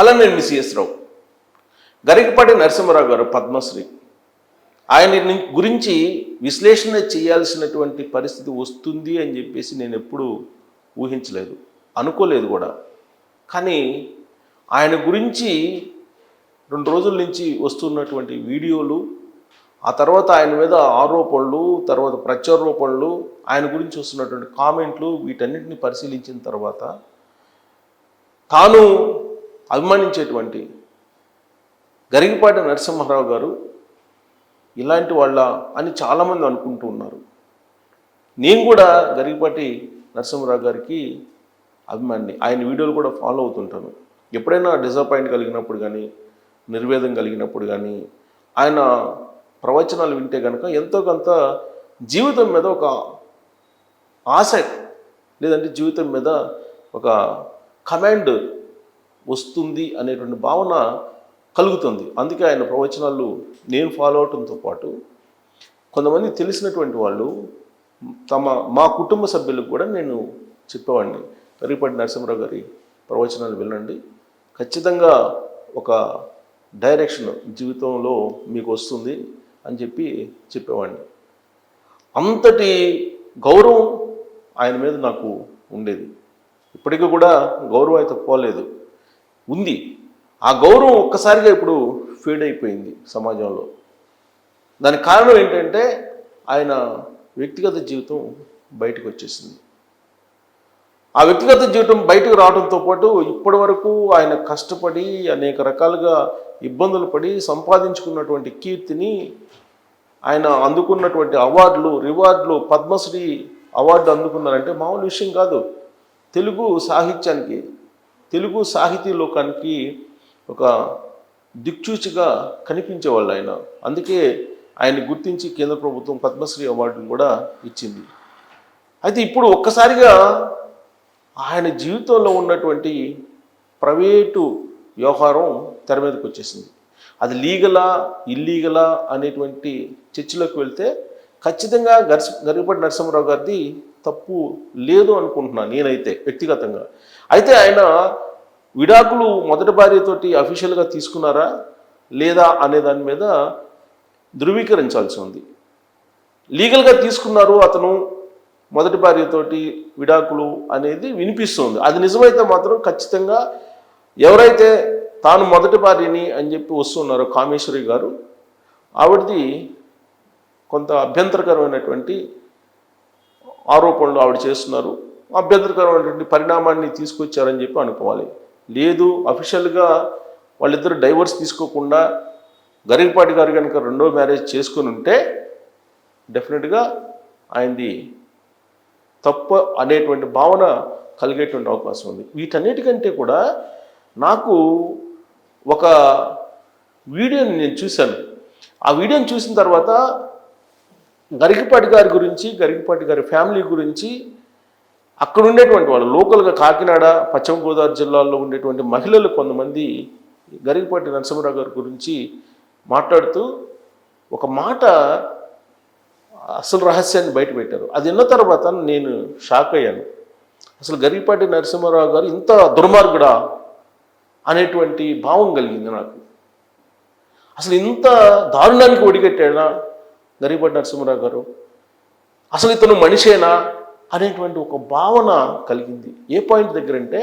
Hello నేను రావు. గరికపాటి నరసింహరావు గారు పద్మశ్రీ. ఆయన గురించి విశ్లేషణ చేయాల్సినటువంటి పరిస్థితి వస్తుంది అని చెప్పేసి నేను ఎప్పుడూ ఊహించలేదు అనుకోలేదు కూడా. కానీ ఆయన గురించి రెండు రోజుల నుంచి వస్తున్నటువంటి వీడియోలు ఆ తర్వాత ఆయన మీద ఆరోపణలు తర్వాత ప్రత్యారోపణలు ఆయన గురించి వస్తున్నటువంటి కామెంట్లు వీటన్నిటిని పరిశీలించిన తర్వాత తాను అభిమానించేటువంటి గరిగిపాటి నరసింహారావు గారు ఇలాంటి వాళ్ళ అని చాలామంది అనుకుంటూ ఉన్నారు. నేను కూడా గరిగిపాటి నరసింహారావు గారికి అభిమాని ఆయన వీడియోలు కూడా ఫాలో అవుతుంటాను. ఎప్పుడైనా డిసప్పాయింట్ కలిగినప్పుడు కానీ నిర్వేదం కలిగినప్పుడు కానీ ఆయన ప్రవచనాలు వింటే కనుక ఎంతో కొంత జీవితం మీద ఒక ఆశ లేదంటే జీవితం మీద ఒక కమాండ్ వస్తుంది అనేటువంటి భావన కలుగుతుంది. అందుకే ఆయన ప్రవచనాలు నేను ఫాలో అవటంతో పాటు కొంతమంది తెలిసినటువంటి వాళ్ళు తమ మా కుటుంబ సభ్యులకు కూడా నేను చెప్పేవాడిని. కరిపాటి నరసింహరావు గారి ప్రవచనాలు వినండి. ఖచ్చితంగా ఒక డైరెక్షన్ జీవితంలో మీకు వస్తుంది అని చెప్పి చెప్పేవాడిని. అంతటి గౌరవం ఆయన మీద నాకు ఉండేది. ఇప్పటికీ కూడా గౌరవం అయితే పోలేదు. ఉంది. ఆ గౌరవం ఒక్కసారిగా ఇప్పుడు ఫీడ్ అయిపోయింది సమాజంలో. దానికి కారణం ఏంటంటే ఆయన వ్యక్తిగత జీవితం బయటకు వచ్చేసింది. ఆ వ్యక్తిగత జీవితం బయటకు రావడంతో పాటు ఇప్పటి వరకు ఆయన కష్టపడి అనేక రకాలుగా ఇబ్బందులు పడి సంపాదించుకున్నటువంటి కీర్తిని ఆయన అందుకున్నటువంటి అవార్డులు రివార్డులు పద్మశ్రీ అవార్డు అందుకున్నారంటే మామూలు విషయం కాదు. తెలుగు సాహిత్యానికి తెలుగు సాహితీ లోకానికి ఒక దిక్చూచిగా కనిపించేవాళ్ళు ఆయన అందుకే ఆయన్ని గుర్తించి కేంద్ర ప్రభుత్వం పద్మశ్రీ అవార్డును కూడా ఇచ్చింది. అయితే ఇప్పుడు ఒక్కసారిగా ఆయన జీవితంలో ఉన్నటువంటి ప్రైవేటు వ్యవహారం తెర మీదకి వచ్చేసింది. అది లీగలా ఇల్లీగలా అనేటువంటి చర్చలోకి వెళ్తే ఖచ్చితంగా గర్స గరిపటి నరసింహరావు గారిది తప్పు లేదు అనుకుంటున్నాను నేనైతే వ్యక్తిగతంగా. అయితే ఆయన విడాకులు మొదటి భార్యతోటి అఫీషియల్గా తీసుకున్నారా లేదా అనే దాని మీద ధృవీకరించాల్సి ఉంది. లీగల్గా తీసుకున్నారు అతను మొదటి భార్యతోటి విడాకులు అనేది వినిపిస్తుంది. అది నిజమైతే మాత్రం ఖచ్చితంగా ఎవరైతే తాను మొదటి భార్యని అని చెప్పి వస్తున్నారో కామేశ్వరి గారు ఆవిడది కొంత అభ్యంతరకరమైనటువంటి ఆరోపణలు ఆవిడ చేస్తున్నారు. అభ్యంతరకరమైనటువంటి పరిణామాన్ని తీసుకొచ్చారని చెప్పి అనుకోవాలి. లేదు అఫీషియల్గా వాళ్ళిద్దరు డైవర్స్ తీసుకోకుండా గరికపాటి గారు కనుక రెండో మ్యారేజ్ చేసుకుని ఉంటే డెఫినెట్గా ఆయనది తప్పు అనేటువంటి భావన కలిగేటువంటి అవకాశం ఉంది. వీటన్నిటికంటే కూడా నాకు ఒక వీడియోని నేను చూశాను. ఆ వీడియోని చూసిన తర్వాత గరికపాటి గారి గురించి గరికపాటి గారి ఫ్యామిలీ గురించి అక్కడ ఉండేటువంటి వాళ్ళు లోకల్గా కాకినాడ పశ్చిమ గోదావరి జిల్లాల్లో ఉండేటువంటి మహిళలు కొంతమంది గరికపాటి నరసింహరావు గారి గురించి మాట్లాడుతూ ఒక మాట అసలు రహస్యాన్ని బయట పెట్టారు. అది విన్న తర్వాత నేను షాక్ అయ్యాను. అసలు గరికపాటి నరసింహారావు గారు ఇంత దుర్మార్గుడా అనేటువంటి భావం కలిగింది నాకు. అసలు ఇంత దారుణానికి ఒడిగట్టాడా గరికపాటి నరసింహారావు గారు? అసలు ఇతను మనిషేనా? అనేటువంటి ఒక భావన కలిగింది. ఏ పాయింట్ దగ్గర అంటే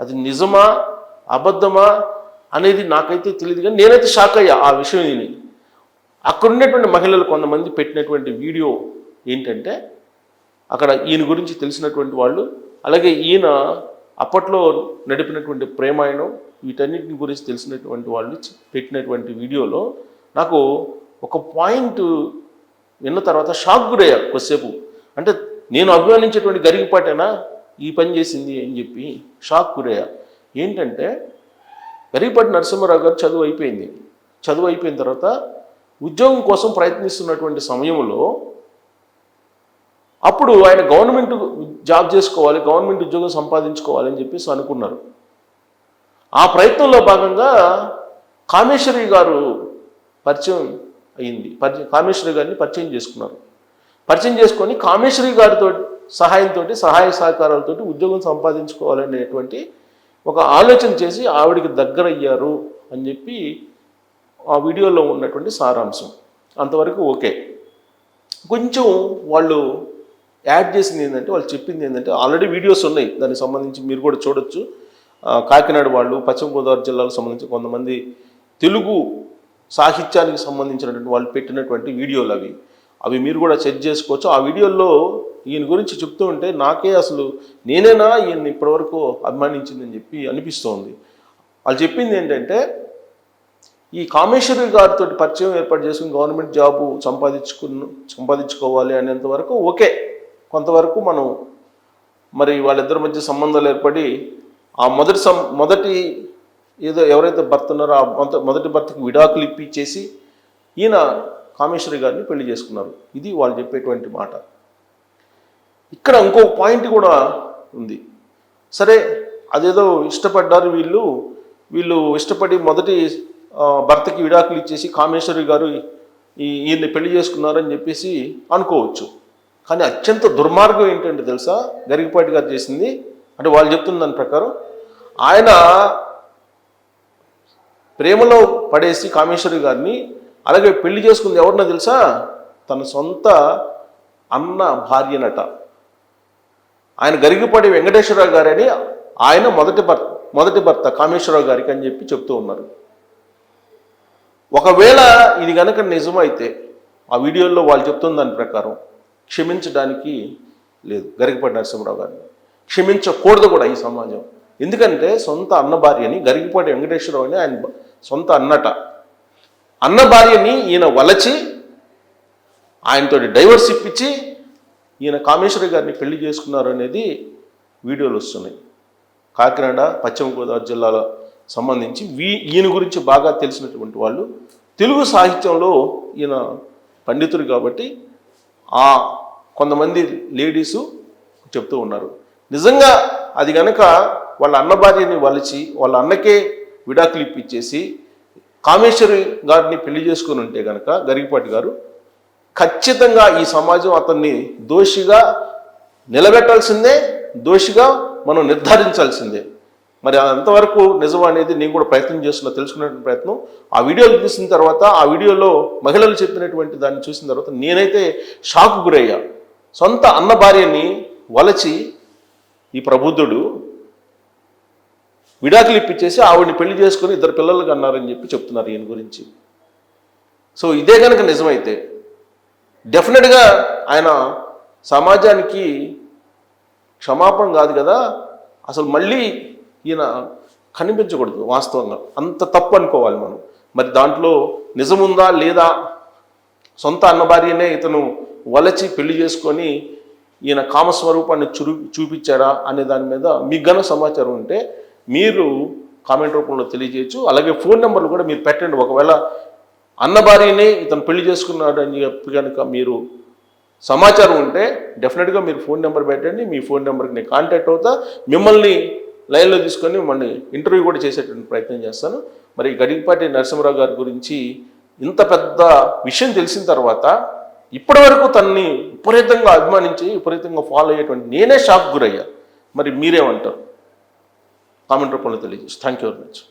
అది నిజమా అబద్ధమా అనేది నాకైతే తెలియదు కానీ నేనైతే షాక్ అయ్యా ఆ విషయం ఇది అక్కడ ఉన్నటువంటి మహిళలు కొంతమంది పెట్టినటువంటి వీడియో ఏంటంటే అక్కడ ఈయన గురించి తెలిసినటువంటి వాళ్ళు అలాగే ఈయన అప్పట్లో నడిపినటువంటి ప్రేమాయణం వీటన్నిటిని గురించి తెలిసినటువంటి వాళ్ళు పెట్టినటువంటి వీడియోలో నాకు ఒక పాయింట్ విన్న తర్వాత షాక్ గురయ్యా కొద్దిసేపు. అంటే నేను అభిమానించేటువంటి గరిగిపాటేనా ఈ పని చేసింది అని చెప్పి షాక్ గురయ్యా. ఏంటంటే గరిగిపాటి నరసింహారావు గారు చదువు అయిపోయింది. చదువు అయిపోయిన తర్వాత ఉద్యోగం కోసం ప్రయత్నిస్తున్నటువంటి సమయంలో అప్పుడు ఆయన గవర్నమెంట్ జాబ్ చేసుకోవాలి గవర్నమెంట్ ఉద్యోగం సంపాదించుకోవాలి అని చెప్పేసి అనుకున్నారు. ఆ ప్రయత్నంలో భాగంగా కామేశ్వరి గారు పరిచయం అయింది. పరిచయం కామేశ్వరి గారిని పరిచయం చేసుకున్నారు. పరిచయం చేసుకొని కామేశ్వరి గారితో సహాయంతో సహాయ సహకారాలతో ఉద్యోగం సంపాదించుకోవాలనేటువంటి ఒక ఆలోచన చేసి ఆవిడికి దగ్గర అయ్యారు అని చెప్పి ఆ వీడియోలో ఉన్నటువంటి సారాంశం. అంతవరకు ఓకే. కొంచెం వాళ్ళు యాడ్ చేసింది ఏంటంటే వాళ్ళు చెప్పింది ఏంటంటే ఆల్రెడీ వీడియోస్ ఉన్నాయి. దానికి సంబంధించి మీరు కూడా చూడొచ్చు. కాకినాడ వాళ్ళు పశ్చిమ గోదావరి జిల్లాకు సంబంధించి కొంతమంది తెలుగు సాహిత్యానికి సంబంధించినటువంటి వాళ్ళు పెట్టినటువంటి వీడియోలు అవి. అవి మీరు కూడా చెక్ చేసుకోవచ్చు. ఆ వీడియోల్లో ఈయన గురించి చెప్తూ ఉంటే నాకే అసలు నేనేనా ఈయన ఇప్పటివరకు అభిమానించిందని చెప్పి అనిపిస్తోంది. వాళ్ళు చెప్పింది ఏంటంటే ఈ కామేశ్వరి గారితో పరిచయం ఏర్పాటు చేసుకుని గవర్నమెంట్ జాబు సంపాదించుకున్న సంపాదించుకోవాలి అనేంత వరకు ఓకే. కొంతవరకు మనం మరి వాళ్ళిద్దరి మధ్య సంబంధాలు ఏర్పడి ఆ మొదటి సం మొదటి ఏదో ఎవరైతే భర్త ఉన్నారో ఆ మొద- మొదటి భర్తకి విడాకులు ఇప్పించేసి ఈయన కామేశ్వరి గారిని పెళ్ళి చేసుకున్నారు. ఇది వాళ్ళు చెప్పేటువంటి మాట. ఇక్కడ ఇంకో పాయింట్ కూడా ఉంది. సరే అదేదో ఇష్టపడ్డారు వీళ్ళు. వీళ్ళు ఇష్టపడి మొదటి భర్తకి విడాకులు ఇచ్చేసి కామేశ్వరి గారు ఈ ఈయన్ని పెళ్ళి చేసుకున్నారని చెప్పేసి అనుకోవచ్చు. కానీ అత్యంత దుర్మార్గం ఏంటంటే తెలుసా? గరికపాటి గారు చేసింది. అంటే వాళ్ళు చెప్తున్న దాని ప్రకారం ఆయన ప్రేమలో పడేసి కామేశ్వరి గారిని అలాగే పెళ్ళి చేసుకుంది ఎవరినో తెలుసా? తన సొంత అన్న భార్యనట. ఆయన గరిగిపడి వెంకటేశ్వరరావు గారని ఆయన మొదటి భర్త మొదటి భర్త కామేశ్వరరావు గారికి అని చెప్పి చెప్తూ ఉన్నారు. ఒకవేళ ఇది కనుక నిజమైతే ఆ వీడియోలో వాళ్ళు చెప్తున్న దాని ప్రకారం క్షమించడానికి లేదు గరిగిపడి నరసింహరావు గారిని. క్షమించకూడదు కూడా ఈ సమాజం. ఎందుకంటే సొంత అన్న భార్యని గరికపాటి వెంకటేశ్వరరావు అని ఆయన సొంత అన్నట. అన్న భార్యని ఈయన వలచి ఆయనతో డైవర్స్ ఇప్పించి ఈయన కామేశ్వరి గారిని పెళ్ళి చేసుకున్నారు అనేది వీడియోలు వస్తున్నాయి. కాకినాడ పశ్చిమ గోదావరి జిల్లాలో సంబంధించి వీ ఈయన గురించి బాగా తెలిసినటువంటి వాళ్ళు తెలుగు సాహిత్యంలో ఈయన పండితుడు కాబట్టి ఆ కొంతమంది లేడీసు చెప్తూ ఉన్నారు. నిజంగా అది కనుక వాళ్ళ అన్న భార్యని వలిచి వాళ్ళ అన్నకే విడాకులు ఇప్పించేసి కామేశ్వరి గారిని పెళ్ళి చేసుకుని ఉంటే గనక గరిగిపాటి గారు ఖచ్చితంగా ఈ సమాజం అతన్ని దోషిగా నిలబెట్టాల్సిందే దోషిగా మనం నిర్ధారించాల్సిందే. మరి అంతవరకు నిజం అనేది నేను కూడా ప్రయత్నం చేస్తున్నా తెలుసుకునే ప్రయత్నం. ఆ వీడియోలు చూసిన తర్వాత ఆ వీడియోలో మహిళలు చెప్పినటువంటి దాన్ని చూసిన తర్వాత నేనైతే షాక్ గురయ్యా. సొంత అన్న భార్యని వలచి ఈ ప్రబుద్ధుడు విడాకులు ఇప్పించేసి ఆవిడని పెళ్ళి చేసుకుని ఇద్దరు పిల్లలకు అన్నారని చెప్పి చెప్తున్నారు ఈయన గురించి. సో ఇదే కనుక నిజమైతే డెఫినెట్గా ఆయన సమాజానికి క్షమాపణ కాదు కదా అసలు మళ్ళీ ఈయన కనిపించకూడదు వాస్తవంగా. అంత తప్పు అనుకోవాలి మనం. మరి దాంట్లో నిజముందా లేదా? సొంత అన్న భార్యనే ఇతను వలచి పెళ్ళి చేసుకొని ఈయన కామస్వరూపాన్ని చురు చూపించారా అనే దాని మీద మీకు గన సమాచారం ఉంటే మీరు కామెంట్ రూపంలో తెలియజేయచ్చు. అలాగే ఫోన్ నెంబర్లు కూడా మీరు పెట్టండి. ఒకవేళ అన్న భార్యనే ఇతను పెళ్ళి చేసుకున్నాడు అని చెప్పి కనుక మీరు సమాచారం ఉంటే డెఫినెట్గా మీరు ఫోన్ నెంబర్ పెట్టండి. మీ ఫోన్ నెంబర్కి నేను కాంటాక్ట్ అవుతా. మిమ్మల్ని లైన్లో తీసుకొని మిమ్మల్ని ఇంటర్వ్యూ కూడా చేసేటువంటి ప్రయత్నం చేస్తాను. మరి గడిపాటి నరసింహరావు గారి గురించి ఇంత పెద్ద విషయం తెలిసిన తర్వాత ఇప్పటి వరకు తనని విపరీతంగా అభిమానించి విపరీతంగా ఫాలో అయ్యేటువంటి నేనే షాక్ గురయ్యా. మరి మీరేమంటారు? కామెంట్ రూపంలో తెలియజేసి థ్యాంక్ యూ వెరీ మచ్